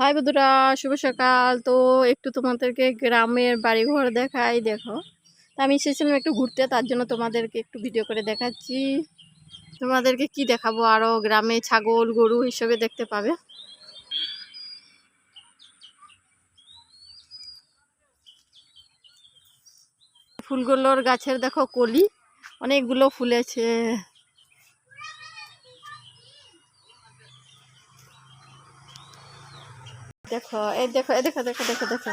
High বন্ধুরা, শুভ সকাল। তো একটু তোমাদেরকে গ্রামের বাড়িঘর দেখাই, দেখো। তা আমি এসেছিলাম একটু ঘুরতে, তার জন্য তোমাদেরকে একটু ভিডিও করে দেখাচ্ছি। তোমাদেরকে কি দেখাবো? আরও গ্রামে ছাগল, গরু হিসেবে দেখতে পাবে। ফুলগুলোর গাছের, দেখো, কলি। অনেকগুলো ফুলেছে দেখো, এই দেখো এই দেখো দেখো দেখো দেখো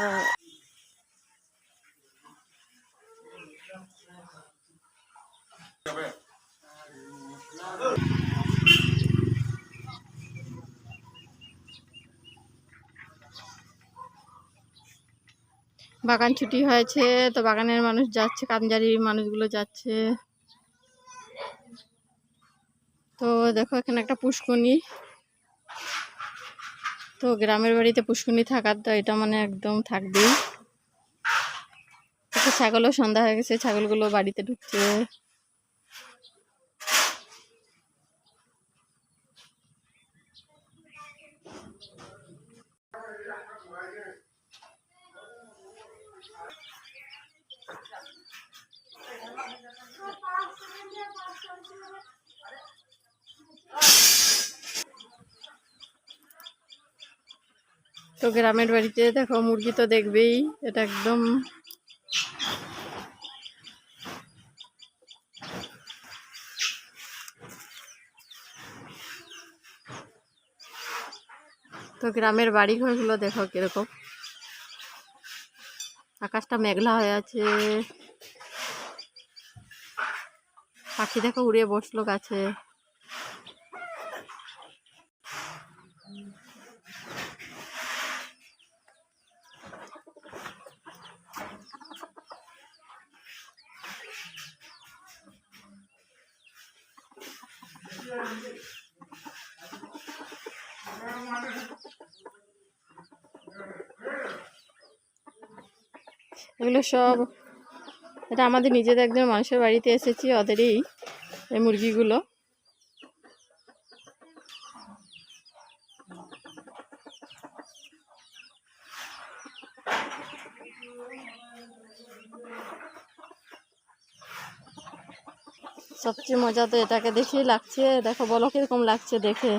বাগান ছুটি হয়েছে, তো বাগানের মানুষ যাচ্ছে কামজারির মানুষগুলো যাচ্ছে। তো দেখো, এখানে একটা পুষ্কনি তো গ্রামের বাড়িতে পুষ্কনি থাকার তো এটা মানে একদম থাকবেই। তো ছাগলও সন্ধ্যা হয়ে গেছে, ছাগলগুলো বাড়িতে ঢুকছে। তো গ্রামের বাড়িতে দেখো, মুরগি তো দেখবেই, এটা একদম। তো গ্রামের বাড়ি ঘরগুলো দেখো কীরকম। আকাশটা মেঘলা হয়ে আছে। পাখি দেখো উড়ে বসল গাছে। এগুলো সব এটা আমাদের নিজেদের একজন মানুষের বাড়িতে এসেছি ওদেরই এই মুরগিগুলো। সবচেয়ে মজা তো এটাকে দেখেই লাগছে। দেখো, বলো কীরকম লাগছে দেখে।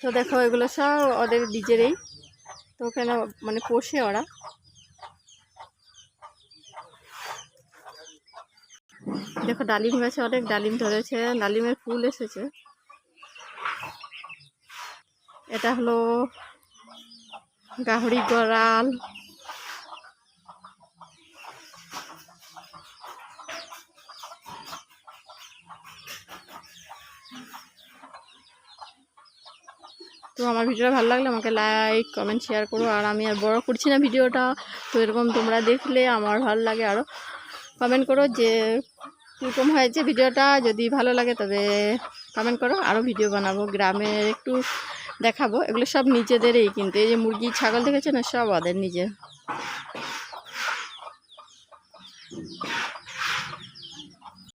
তো দেখো, এগুলো সব ওদের নিজেরই। তো ওখানে মানে পোষে ওরা। দেখো ডালিম গাছে অনেক ডালিম ধরেছে ডালিমের ফুল এসেছে। এটা হলো গাহরি গড়াল। তো আমার ভিডিওটা ভালো লাগলে আমাকে লাইক কমেন্ট শেয়ার করো। আর আমি আর বড় করছি না ভিডিওটা। তো এরকম তোমরা দেখলে আমার ভালো লাগে আরও কমেন্ট করো যে কীরকম হয়েছে ভিডিওটা। যদি ভালো লাগে তবে কমেন্ট করো। আরও ভিডিও বানাবো। গ্রামে একটু দেখাবো। এগুলো সব নিজেদেরই কিন্তু। এই যে মুরগি, ছাগল দেখেছে না? সব ওদের নিজের।